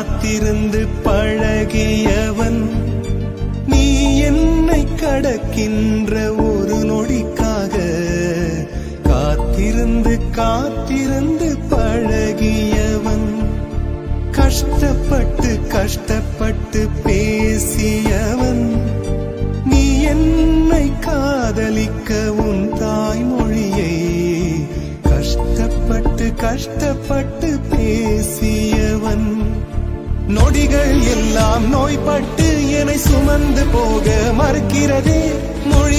காத்திருந்து பழகியவன் நீ என்னை கடக்கின்ற ஒரு நொடிக்காக காத்திருந்து காத்திருந்து பழகியவன். கஷ்டப்பட்டு கஷ்டப்பட்டு பேசியவன் நீ என்னை காதலிக்க உன் தாய்மொழியை கஷ்டப்பட்டு கஷ்டப்பட்டு பேசியவன். நொடிகள் எல்லாம் நோய்பட்டு என்னை சுமந்து போக மறுக்கிறதே மொழி